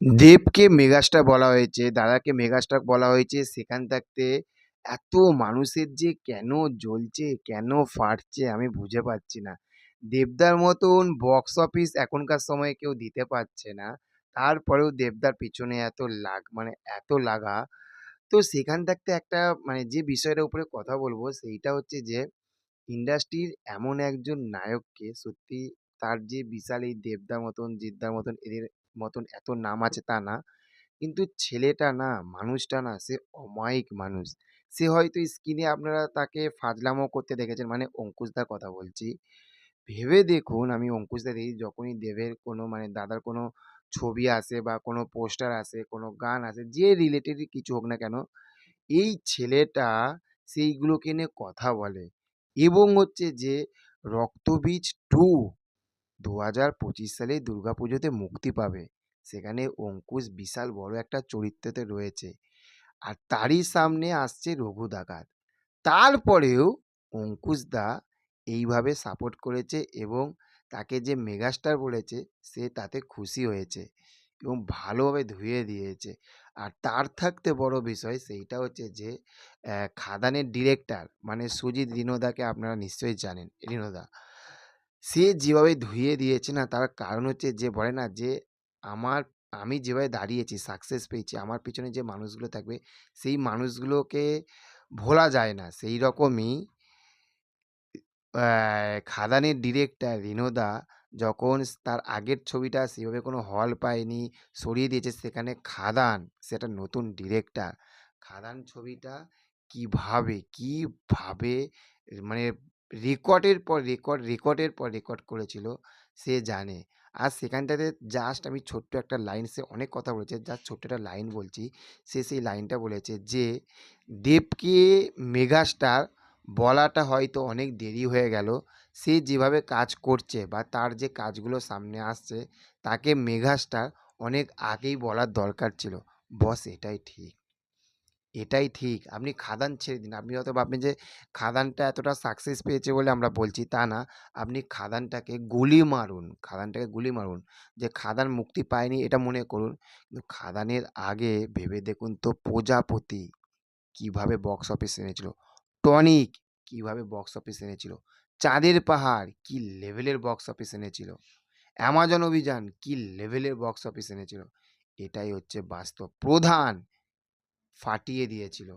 দেবকে মেগাস্টার বলা হয়েছে, দাদাকে মেগাস্টার বলা হয়েছে। সেখান থাকতে এত মানুষের যে কেন জ্বলছে, কেন ফাটছে আমি বুঝে পাচ্ছি না। দেবদার মতন বক্স অফিস এখনকার সময়ে কেউ দিতে পারছে না। তারপরেও দেবদার পিছনে এত লাগ মানে এত লাগা। তো সেখান থাকতে একটা মানে যে বিষয়টার উপরে কথা বলব সেইটা হচ্ছে যে ইন্ডাস্ট্রির এমন একজন নায়ককে সত্যি তার যে বিশাল এই দেবদার মতন, জিদ্দার মতন এদের মতন এত নাম আছে তা না। কিন্তু ছেলেটা না, মানুষটা না সে অমায়িক মানুষ। সে হয়তো স্ক্রিনে আপনারা তাকে ফাজলামো করতে দেখেছেন মানে অঙ্কুশদার কথা বলছি। ভেবে দেখুন আমি অঙ্কুশদা দেখি যখনই দেবের কোনো মানে দাদার কোনো ছবি আসে বা কোনো পোস্টার আসে, কোনো গান আসে যে রিলেটেডই কিছু হোক না কেন, এই ছেলেটা সেইগুলোকে নিয়ে কথা বলে এবং হচ্ছে যে 'রক্তবীজ 2' ২০২৫ সালে দুর্গাপুজোতে মুক্তি পাবে। সেখানে অঙ্কুশ বিশাল বড় একটা চরিত্রতে রয়েছে। আর তারই সামনে আসছে 'রঘু ডাকাত'। তারপরেও অঙ্কুশ দা এইভাবে সাপোর্ট করেছে এবং তাকে যে মেগাস্টার বলেছে সে তাতে খুশি হয়েছে এবং ভালোভাবে ধুয়ে দিয়েছে। আর তার থাকতে বড় বিষয় সেইটা হচ্ছে যে 'খাদানের' ডিরেক্টর মানে সুজিত রিনোদাকে আপনারা নিশ্চয়ই জানেন, রিনোদা। সে যেভাবে ধুয়ে দিয়েছে না তার কারণ হচ্ছে যে বলে না যে আমার আমি যেভাবে দাঁড়িয়েছি, সাকসেস পেয়েছি, আমার পিছনে যে মানুষগুলো থাকবে সেই মানুষগুলোকে ভোলা যায় না। সেই রকমই 'খাদানের' ডিরেক্টর রিনোদা যখন তার আগের ছবিটা সেভাবে কোনো হল পায়নি, সরিয়ে দিয়েছে সেখানে 'খাদান' সেটা নতুন ডিরেক্টর। 'খাদান' ছবিটা কীভাবে, কীভাবে মানে রেকর্ডের পর রেকর্ড, রেকর্ডের পর রেকর্ড করেছিল সে জানে। আর সেখানটাতে জাস্ট আমি ছোট্ট একটা লাইন সে অনেক কথা বলেছে, জাস্ট ছোট্ট একটা লাইন বলছি। সে সেই লাইনটা বলেছে যে, "দেবকে মেগাস্টার বলাটা হয়তো অনেক দেরি হয়ে গেল। সে যেভাবে কাজ করছে বা তার যে কাজগুলো সামনে আসছে তাকে মেগাস্টার অনেক আগেই বলার দরকার ছিল। বস এটাই ঠিক। এটাই ঠিক। আপনি 'খাদান' ছেড়ে দিন। আপনি হয়তো ভাববেন যে 'খাদান'টা এতটা সাকসেস পেয়েছে বলে আমরা বলছি, তা না। আপনি 'খাদান'টাকে গুলি মারুন, 'খাদান'টাকে গুলি মারুন। যে 'খাদান' মুক্তি পায়নি এটা মনে করুন। কিন্তু 'খাদানের' আগে ভেবে দেখুন তো 'প্রজাপতি' কীভাবে বক্স অফিস এনেছিল, 'টনিক' কীভাবে বক্স অফিস এনেছিল, 'চাঁদের পাহাড়' কি লেভেলের বক্স অফিস এনেছিল, 'অ্যামাজন অভিযান' কি লেভেলের বক্স অফিস এনেছিল। এটাই হচ্ছে বাস্তব। 'প্রধান' ফাটিয়ে দিয়েছিল।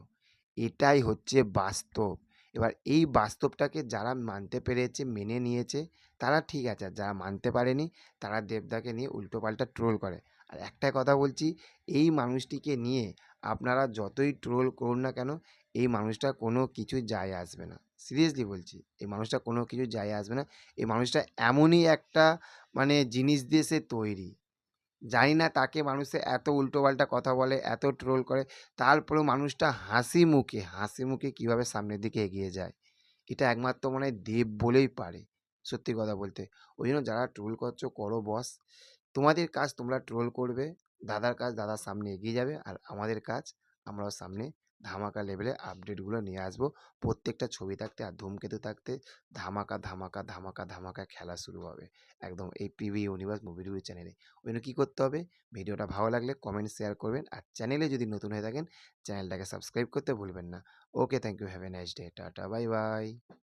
এটাই হচ্ছে বাস্তব। এবার এই বাস্তবটাকে যারা মানতে পেরেছে, মেনে নিয়েছে তারা ঠিক আছে। আর যারা মানতে পারেনি তারা দেবদাকে নিয়ে উল্টোপাল্টা ট্রোল করে। আর একটাই কথা বলছি, এই মানুষটিকে নিয়ে আপনারা যতই ট্রোল করুন না কেন, এই মানুষটা কোনো কিছু যায় আসবে না। সিরিয়াসলি বলছি। এই মানুষটা কোনো কিছু যায় আসবে না। এই মানুষটা এমনই একটা মানে জিনিস দিয়ে সে তৈরি। জানি না তাকে মানুষে এত উল্টোপাল্টা কথা বলে, এত ট্রোল করে, তারপরেও মানুষটা হাসি মুখে, হাসি মুখে কীভাবে সামনের দিকে এগিয়ে যায়। এটা একমাত্র মনে হয় দেব বলেই পারে। সত্যি কথা বলতে। ওই জন্য যারা ট্রোল করছ করো বস। তোমাদের কাজ তোমরা ট্রোল করবে। দাদার কাজ দাদার সামনে এগিয়ে যাবে। আর আমাদের কাজ আমরাও সামনে ধামাকা লেভেলে আপডেটগুলো নিয়ে আসব। প্রত্যেকটা ছবি থাকতে আর ধূমকেতু থাকতে ধামাকা, ধামাকা, ধামাকা, ধামাকা খেলা শুরু হবে। একদম এই পিভি ইউনিভার্স মুভি চ্যানেলে। ওই জন্য কী করতে হবে? ভিডিওটা ভালো লাগলে কমেন্ট, শেয়ার করবেন। আর চ্যানেলে যদি নতুন হয়ে থাকেন চ্যানেলটাকে সাবস্ক্রাইব করতে ভুলবেন না। Okay thank you. Have a nice day. Tata bye bye.